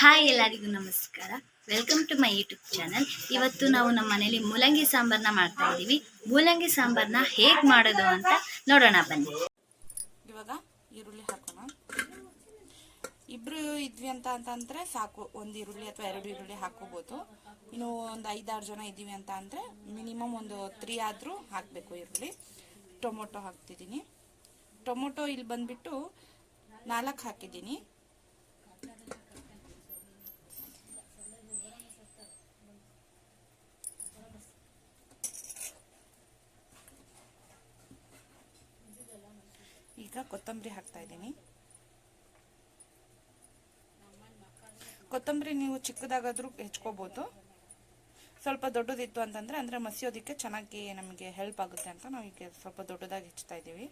Hi ಎಲ್ಲರಿಗೂ ನಮಸ್ಕಾರ. Welcome to my YouTube channel ಇವತ್ತು ನಾವು ನಮ್ಮ ಮನೇಲಿ ಮೂಲಂಗಿ ಸಾಂಬಾರನ್ನ ಮಾಡ್ತಾ ಇದ್ದೀವಿ. ಮೂಲಂಗಿ ಸಾಂಬಾರನ್ನ ಹೇಗೆ ಮಾಡೋದು ಅಂತ ನೋಡೋಣ ಬನ್ನಿ. ಇವಾಗ ಈರುಳ್ಳಿ ಹಾಕೋಣ. ಇಬ್ರು ಇದ್ವಿ ಅಂತ ಅಂತಂದ್ರೆ ಸಾಕು. ಒಂದು ಈರುಳ್ಳಿ ಅಥವಾ ಎರಡು ಈರುಳ್ಳಿ ಹಾಕೋಬಹುದು ಇನ್ನು ಒಂದು ಐದಾರು ಜನ ಇದ್ದೀವಿ ಅಂತ ಅಂದ್ರೆ ಮಿನಿಮಮ್ ಒಂದು ತ್ರೀ ಆದ್ರೂ ಹಾಕಬೇಕು ಈರುಳ್ಳಿ. ಟೊಮೊಟೊ ಹಾಕ್ತಿದ್ದೀನಿ. ಟೊಮೊಟೊ ಇಲ್ಲಿ ಬಂದ್ಬಿಟ್ಟು ನಾಲ್ಕು ಹಾಕಿದ್ದೀನಿ. ಈಗ ಕೊತ್ತಂಬರಿ ಹಾಕ್ತಾ ಇದ್ದೀನಿ. ಕೊತ್ತಂಬರಿ ನೀವು ಚಿಕ್ಕದಾಗಾದ್ರೂ ಹೆಚ್ಕೋಬೋದು. ಸ್ವಲ್ಪ ದೊಡ್ಡದಿತ್ತು ಅಂತಂದರೆ ಅಂದರೆ ಮಸಿಯೋದಕ್ಕೆ ಚೆನ್ನಾಗಿ ನಮಗೆ ಹೆಲ್ಪ್ ಆಗುತ್ತೆ ಅಂತ ನಾವು ಈಗ ಸ್ವಲ್ಪ ದೊಡ್ಡದಾಗಿ ಹೆಚ್ಚುತ್ತಾ ಇದ್ದೀವಿ.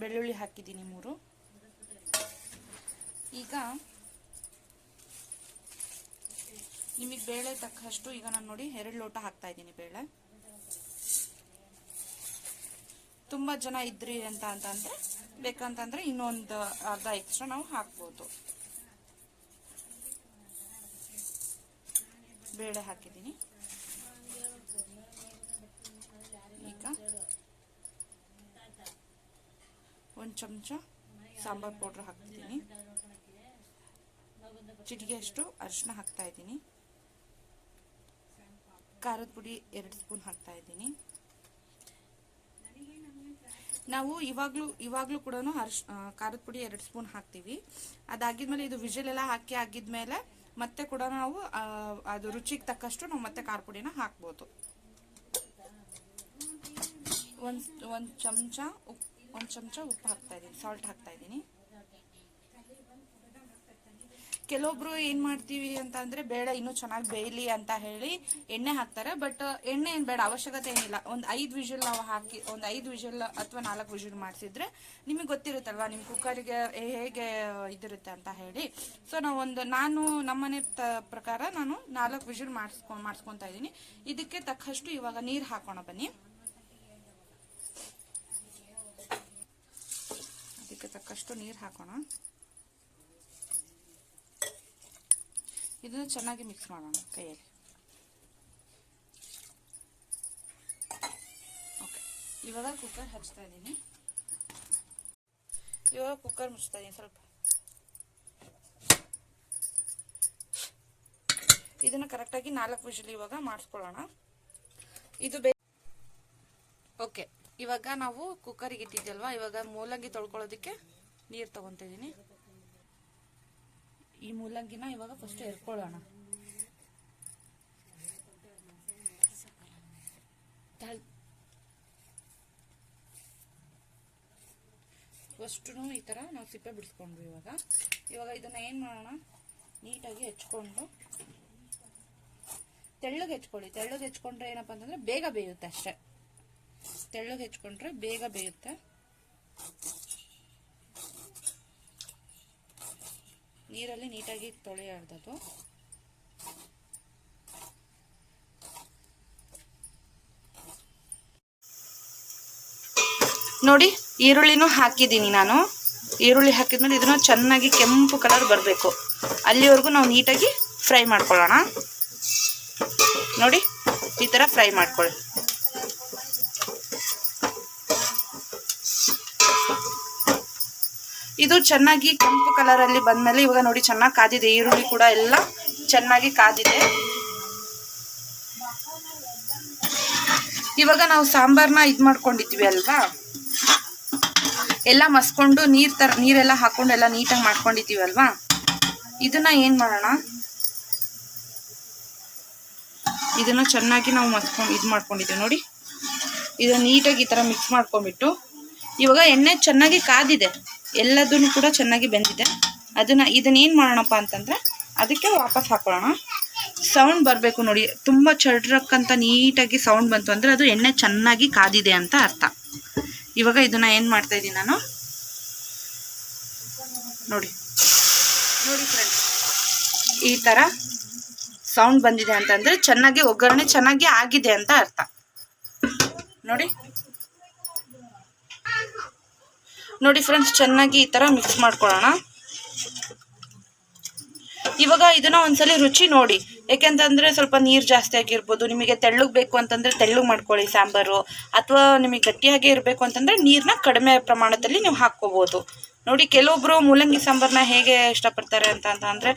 ಬೆಳ್ಳುಳ್ಳಿ ಹಾಕಿದ್ದೀನಿ ಮೂರು. ಈಗ ನಿಮಗೆ ಬೇಳೆ ತಕ್ಕಷ್ಟು ಈಗ ನಾನು ನೋಡಿ ಎರಡು ಲೋಟ ಹಾಕ್ತಾ ಇದ್ದೀನಿ ಬೇಳೆ. ತುಂಬಾ ಜನ ಇದ್ರಿ ಅಂತ ಅಂತಂದ್ರೆ, ಬೇಕಂತಂದ್ರೆ ಇನ್ನೊಂದು ಅರ್ಧ ಎಕ್ಸ್ಟ್ರಾ ನಾವು ಹಾಕ್ಬೋದು. ಬೇಳೆ ಹಾಕಿದ್ದೀನಿ. ಈಗ ಒಂದು ಚಮಚ ಸಾಂಬಾರ್ ಪೌಡ್ರ್ ಹಾಕ್ತಿದ್ದೀನಿ ಚಿಟಿಗೆಯಷ್ಟು ಅರಿಶಿನ ಹಾಕ್ತಾ ಇದ್ದೀನಿ. ಖಾರದ ಪುಡಿ ಎರಡು ಸ್ಪೂನ್ ಹಾಕ್ತಾ ಇದ್ದೀನಿ. ನಾವು ಇವಾಗ್ಲೂ ಇವಾಗ್ಲೂ ಕೂಡ ಅರ್ಶ್ ಖಾರದ ಪುಡಿ ಎರಡು ಸ್ಪೂನ್ ಹಾಕ್ತೀವಿ. ಅದಾಗಿದ್ಮೇಲೆ ಇದು ವಿಜಿಲ್ ಎಲ್ಲ ಹಾಕಿ ಆಗಿದ್ಮೇಲೆ ಮತ್ತೆ ಕೂಡ ನಾವು ಅದು ರುಚಿಗೆ ತಕ್ಕಷ್ಟು ನಾವು ಮತ್ತೆ ಖಾರ ಪುಡಿನ ಹಾಕ್ಬೋದು. ಒಂದು ಒಂದು ಚಮಚ ಉಪ್, ಒಂದು ಚಮಚ ಉಪ್ಪು ಹಾಕ್ತಾ ಇದ್ದೀನಿ ಸಾಲ್ಟ್ ಹಾಕ್ತಾ ಇದ್ದೀನಿ ಕೆಲವೊಬ್ರು ಏನ್ ಮಾಡ್ತೀವಿ ಅಂತ ಅಂದ್ರೆ, ಬೇಡ, ಇನ್ನೂ ಚೆನ್ನಾಗಿ ಬೇಯಲಿ ಅಂತ ಹೇಳಿ ಎಣ್ಣೆ ಹಾಕ್ತಾರೆ. ಬಟ್ ಎಣ್ಣೆ ಏನ್ ಬೇಡ, ಅವಶ್ಯಕತೆ ಏನಿಲ್ಲ. ಒಂದ್ ಐದ್ ವಿಷಲ್ ನಾವು ಹಾಕಿ, ಒಂದ್ ಐದ್ ವಿಷಲ್ ಅಥವಾ ನಾಲ್ಕು ವಿಷಲ್ ಮಾಡಿಸಿದ್ರೆ ನಿಮಗೆ ಗೊತ್ತಿರುತ್ತಲ್ವಾ, ನಿಮ್ ಕುಕ್ಕರ್ಗೆ ಹೇಗೆ ಇದಿರುತ್ತೆ ಅಂತ ಹೇಳಿ. ಸೊ ನಾವು ಒಂದು, ನಾನು ನಮ್ಮನೆ ಪ್ರಕಾರ ನಾನು ನಾಲ್ಕು ವಿಷಲ್ ಮಾಡಿಸ್ಕೊ, ಮಾಡಿಸ್ಕೊಂತ ಇದ್ದೀನಿ. ಇದಕ್ಕೆ ತಕ್ಕಷ್ಟು ಇವಾಗ ನೀರ್ ಹಾಕೋಣ ಬನ್ನಿ. ಅದಕ್ಕೆ ತಕ್ಕಷ್ಟು ನೀರ್ ಹಾಕೋಣ. ಇದನ್ನ ಚೆನ್ನಾಗಿ ಮಿಕ್ಸ್ ಮಾಡೋಣ ಕೈಯಲ್ಲಿ. ಓಕೆ ಇವಾಗ ಕುಕ್ಕರ್ ಹಚ್ತಾ ಇದ್ದೀನಿ. ಇವಾಗ ಕುಕ್ಕರ್ ಮುಚ್ತಾ ಇದ್ದೀನಿ ಸ್ವಲ್ಪ. ಇದನ್ನು ಕರೆಕ್ಟಾಗಿ ನಾಲ್ಕು ವಿಷಲ್ ಇವಾಗ ಮಾಡಿಸ್ಕೊಳ್ಳೋಣ. ಇದು ಬೇ ಓಕೆ ಇವಾಗ ನಾವು ಕುಕ್ಕರಿಗೆ ಇಟ್ಟಿದ್ದಲ್ವಾ ಇವಾಗ ಮೂಲಂಗಿ ತೊಳ್ಕೊಳ್ಳೋದಕ್ಕೆ ನೀರು ತೊಗೊತಿದ್ದೀನಿ. ಮೂಲಂಗಿನ ಇವಾಗ ಫಸ್ಟ್ ಎರ್ಕೊಳ್ಳೋಣ. ಫಸ್ಟು ಈ ಥರ ನಾವು ಸಿಪ್ಪೆ ಬಿಡಿಸ್ಕೊಂಡ್ವಿ ಇವಾಗ. ಇವಾಗ ಇದನ್ನ ಏನು ಮಾಡೋಣ? ನೀಟಾಗಿ ಹೆಚ್ಕೊಂಡು ತೆಳ್ಳಗೆ ಹೆಚ್ಕೊಳ್ಳಿ. ತೆಳ್ಳಗೆ ಹೆಚ್ಕೊಂಡ್ರೆ ಏನಪ್ಪ ಅಂತಂದ್ರೆ ಬೇಗ ಬೇಯುತ್ತೆ ಅಷ್ಟೇ. ತೆಳ್ಳಗೆ ಹೆಚ್ಕೊಂಡ್ರೆ ಬೇಗ ಬೇಯುತ್ತೆ. ನೀರಲ್ಲಿ ನೀಟಾಗಿ ತೊಳೆಯಾಡ್ದದು ನೋಡಿ, ಈರುಳ್ಳಿನೂ ಹಾಕಿದ್ದೀನಿ ನಾನು. ಈರುಳ್ಳಿ ಹಾಕಿದ್ಮೇಲೆ ಇದನ್ನು ಚೆನ್ನಾಗಿ ಕೆಂಪು ಕಲರ್ ಬರಬೇಕು. ಅಲ್ಲಿವರೆಗೂ ನಾವು ನೀಟಾಗಿ ಫ್ರೈ ಮಾಡ್ಕೊಳ್ಳೋಣ. ನೋಡಿ, ಈ ಥರ ಫ್ರೈ ಮಾಡ್ಕೊಳ್ಳಿ. ಇದು ಚೆನ್ನಾಗಿ ಕೆಂಪು ಕಲರ್ ಅಲ್ಲಿ ಬಂದ್ಮೇಲೆ ಇವಾಗ ನೋಡಿ ಚೆನ್ನಾಗಿ ಕಾದಿದೆ. ಈರುಳ್ಳಿ ಕೂಡ ಎಲ್ಲ ಚೆನ್ನಾಗಿ ಕಾದಿದೆ. ಇವಾಗ ನಾವು ಸಾಂಬಾರ್ನ ಇದು ಮಾಡ್ಕೊಂಡಿದ್ವಿ ಅಲ್ವಾ? ಎಲ್ಲ ಮಸ್ಕೊಂಡು ನೀರು ತರ, ನೀರೆಲ್ಲ ಹಾಕೊಂಡು ಎಲ್ಲ ನೀಟಾಗಿ ಮಾಡ್ಕೊಂಡಿದ್ದೀವಿ ಅಲ್ವಾ? ಇದನ್ನ ಏನು ಮಾಡೋಣ? ಇದನ್ನ ಚೆನ್ನಾಗಿ ನಾವು ಮಸ್ಕೊಂಡು ಇದು ಮಾಡ್ಕೊಂಡಿದ್ದೀವಿ. ನೋಡಿ, ಇದನ್ನ ನೀಟಾಗಿ ಈ ತರ ಮಿಕ್ಸ್ ಮಾಡ್ಕೊಂಡ್ಬಿಟ್ಟು ಇವಾಗ ಎಣ್ಣೆ ಚೆನ್ನಾಗಿ ಕಾದಿದೆ. ಎಲ್ಲದನ್ನು ಕೂಡ ಚೆನ್ನಾಗಿ ಬೆಂದಿದೆ. ಅದನ್ನ ಇದನ್ನ ಏನ್ ಮಾಡೋಣಪ್ಪ ಅಂತಂದರೆ ಅದಕ್ಕೆ ವಾಪಸ್ ಹಾಕೊಳ್ಳೋಣ. ಸೌಂಡ್ ಬರಬೇಕು ನೋಡಿ. ತುಂಬ ಚಡ್ರಕ್ಕಂತ ನೀಟಾಗಿ ಸೌಂಡ್ ಬಂತು ಅಂದ್ರೆ ಅದು ಎಣ್ಣೆ ಚೆನ್ನಾಗಿ ಕಾದಿದೆ ಅಂತ ಅರ್ಥ. ಇವಾಗ ಇದನ್ನ ಏನು ಮಾಡ್ತಾ ಇದ್ದೀನಿ ನಾನು? ನೋಡಿ. ನೋಡಿ ಫ್ರೆಂಡ್ಸ್ ಈ ತರ ಸೌಂಡ್ ಬಂದಿದೆ ಅಂತಂದ್ರೆ ಚೆನ್ನಾಗಿ ಒಗ್ಗರಣೆ ಚೆನ್ನಾಗಿ ಆಗಿದೆ ಅಂತ ಅರ್ಥ. ನೋಡಿ. ನೋಡಿ ಫ್ರೆಂಡ್ಸ್ ಚೆನ್ನಾಗಿ ಈ ಥರ ಮಿಕ್ಸ್ ಮಾಡ್ಕೊಳ್ಳೋಣ. ಇವಾಗ ಇದನ್ನ ಒಂದ್ಸಲಿ ರುಚಿ ನೋಡಿ. ಯಾಕೆಂತಂದ್ರೆ ಸ್ವಲ್ಪ ನೀರು ಜಾಸ್ತಿ ಆಗಿರ್ಬೋದು, ನಿಮಗೆ ತೆಳ್ಳಗೆ ಬೇಕು ಅಂತಂದ್ರೆ ತೆಳ್ಳಗೆ ಮಾಡ್ಕೊಳ್ಳಿ ಸಾಂಬಾರು, ಅಥವಾ ನಿಮಗೆ ಗಟ್ಟಿಯಾಗಿ ಇರಬೇಕು ಅಂತಂದ್ರೆ ನೀರನ್ನ ಕಡಿಮೆ ಪ್ರಮಾಣದಲ್ಲಿ ನೀವು ಹಾಕ್ಕೋಬೋದು. ನೋಡಿ, ಕೆಲವೊಬ್ರು ಮೂಲಂಗಿ ಸಾಂಬಾರನ್ನ ಹೇಗೆ ಇಷ್ಟಪಡ್ತಾರೆ ಅಂತ ಅಂತ ತುಂಬಾ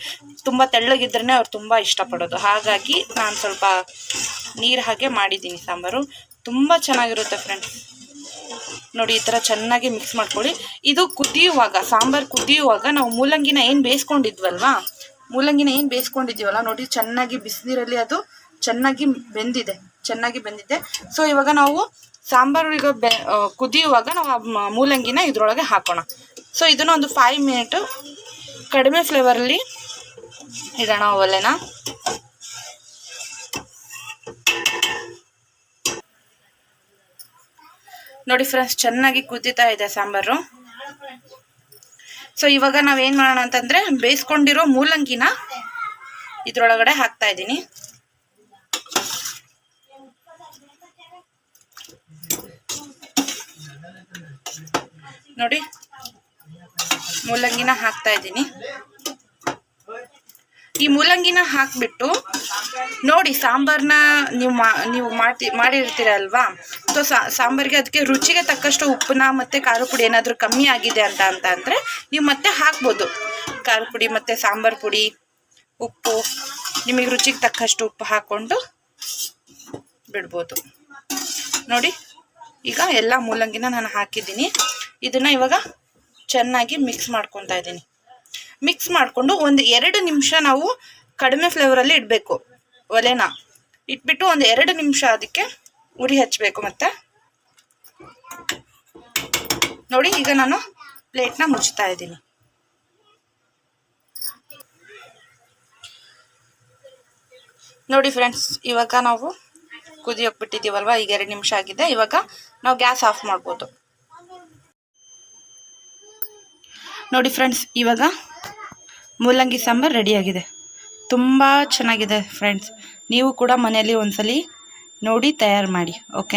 ತುಂಬ ತೆಳ್ಳಗಿದ್ರೇ ಅವ್ರು ತುಂಬ ಇಷ್ಟಪಡೋದು. ಹಾಗಾಗಿ ನಾನು ಸ್ವಲ್ಪ ನೀರು ಹಾಗೆ ಮಾಡಿದ್ದೀನಿ ಸಾಂಬಾರು. ತುಂಬ ಚೆನ್ನಾಗಿರುತ್ತೆ ಫ್ರೆಂಡ್ಸ್ ನೋಡಿ, ಈ ಥರ ಚೆನ್ನಾಗಿ ಮಿಕ್ಸ್ ಮಾಡ್ಕೊಳ್ಳಿ. ಇದು ಕುದಿಯುವಾಗ, ಸಾಂಬಾರು ಕುದಿಯುವಾಗ ನಾವು ಮೂಲಂಗಿನ ಏನು ಬೇಯಿಸ್ಕೊಂಡಿದ್ವಲ್ವಾ? ಮೂಲಂಗಿನ ಏನು ಬೇಯಿಸ್ಕೊಂಡಿದ್ದೀವಲ್ಲ, ನೋಡಿ, ಚೆನ್ನಾಗಿ ಬಿಸಿನೀರಲ್ಲಿ ಅದು ಚೆನ್ನಾಗಿ ಬೆಂದಿದೆ ಚೆನ್ನಾಗಿ ಬೆಂದಿದೆ. ಸೊ ಇವಾಗ ನಾವು ಸಾಂಬಾರು ಈಗ ಬೆ ಕುದಿಯುವಾಗ ನಾವು ಮೂಲಂಗಿನ ಇದರೊಳಗೆ ಹಾಕೋಣ. ಸೊ ಇದನ್ನ ಒಂದು ಫೈವ್ ಮಿನಿಟು ಕಡಿಮೆ ಫ್ಲೇವರಲ್ಲಿ ಇಡೋಣ, ಒಲೆನ. ನೋಡಿ ಫ್ರೆಂಡ್ಸ್ ಚೆನ್ನಾಗಿ ಕುದೀತಾ ಇದೆ ಸಾಂಬಾರು. ಸೊ ಇವಾಗ ನಾವೇನು ಮಾಡೋಣ ಅಂತಂದ್ರೆ, ಬೇಯಿಸ್ಕೊಂಡಿರೋ ಮೂಲಂಗಿನ ಇದ್ರೊಳಗಡೆ ಹಾಕ್ತಾ ಇದ್ದೀನಿ. ನೋಡಿ, ಮೂಲಂಗಿನ ಹಾಕ್ತಾ ಇದ್ದೀನಿ. ಈ ಮೂಲಂಗಿನ ಹಾಕ್ಬಿಟ್ಟು ನೋಡಿ ಸಾಂಬಾರ್ನ ನೀವು ಮಾ, ನೀವು ಮಾಡ್ತಿ ಮಾಡಿರ್ತೀರಲ್ವಾ ಸೊ ಸಾಂಬಾರಿಗೆ ಅದಕ್ಕೆ ರುಚಿಗೆ ತಕ್ಕಷ್ಟು ಉಪ್ಪನ್ನ ಮತ್ತು ಖಾರ ಪುಡಿ ಏನಾದರೂ ಕಮ್ಮಿ ಆಗಿದೆ ಅಂತ ಅಂತ ಅಂದರೆ ನೀವು ಮತ್ತೆ ಹಾಕ್ಬೋದು. ಖಾರ ಪುಡಿ ಮತ್ತು ಸಾಂಬಾರು ಪುಡಿ, ಉಪ್ಪು, ನಿಮಗೆ ರುಚಿಗೆ ತಕ್ಕಷ್ಟು ಉಪ್ಪು ಹಾಕ್ಕೊಂಡು ಬಿಡ್ಬೋದು. ನೋಡಿ, ಈಗ ಎಲ್ಲ ಮೂಲಂಗಿನ ನಾನು ಹಾಕಿದ್ದೀನಿ. ಇದನ್ನು ಇವಾಗ ಚೆನ್ನಾಗಿ ಮಿಕ್ಸ್ ಮಾಡ್ಕೊತಾ ಇದ್ದೀನಿ. ಮಿಕ್ಸ್ ಮಾಡಿಕೊಂಡು ಒಂದು ಎರಡು ನಿಮಿಷ ನಾವು ಕಡಿಮೆ ಫ್ಲೇವರಲ್ಲಿ ಇಡಬೇಕು. ಒಲೆನ. ಇಟ್ಬಿಟ್ಟು ಒಂದು ಎರಡು ನಿಮಿಷ ಅದಕ್ಕೆ ಉರಿ ಹಚ್ಚಬೇಕು ಮತ್ತೆ. ನೋಡಿ, ಈಗ ನಾನು ಪ್ಲೇಟ್ನ ಮುಚ್ತಾ ಇದ್ದೀನಿ. ನೋಡಿ ಫ್ರೆಂಡ್ಸ್ ಇವಾಗ ನಾವು ಕುದಿಯೋಕೆ ಬಿಟ್ಟಿದ್ದೀವಲ್ವ? ಈಗ ಎರಡು ನಿಮಿಷ ಆಗಿದೆ. ಇವಾಗ ನಾವು ಗ್ಯಾಸ್ ಆಫ್ ಮಾಡ್ಬೋದು. ನೋಡಿ ಫ್ರೆಂಡ್ಸ್ ಇವಾಗ ಮೂಲಂಗಿ ಸಾಂಬಾರು ರೆಡಿಯಾಗಿದೆ ತುಂಬ ಚೆನ್ನಾಗಿದೆ ಫ್ರೆಂಡ್ಸ್ ನೀವು ಕೂಡ ಮನೆಯಲ್ಲಿ ಒಂದ್ಸಲಿ ನೋಡಿ, ತಯಾರು ಮಾಡಿ ಓಕೆ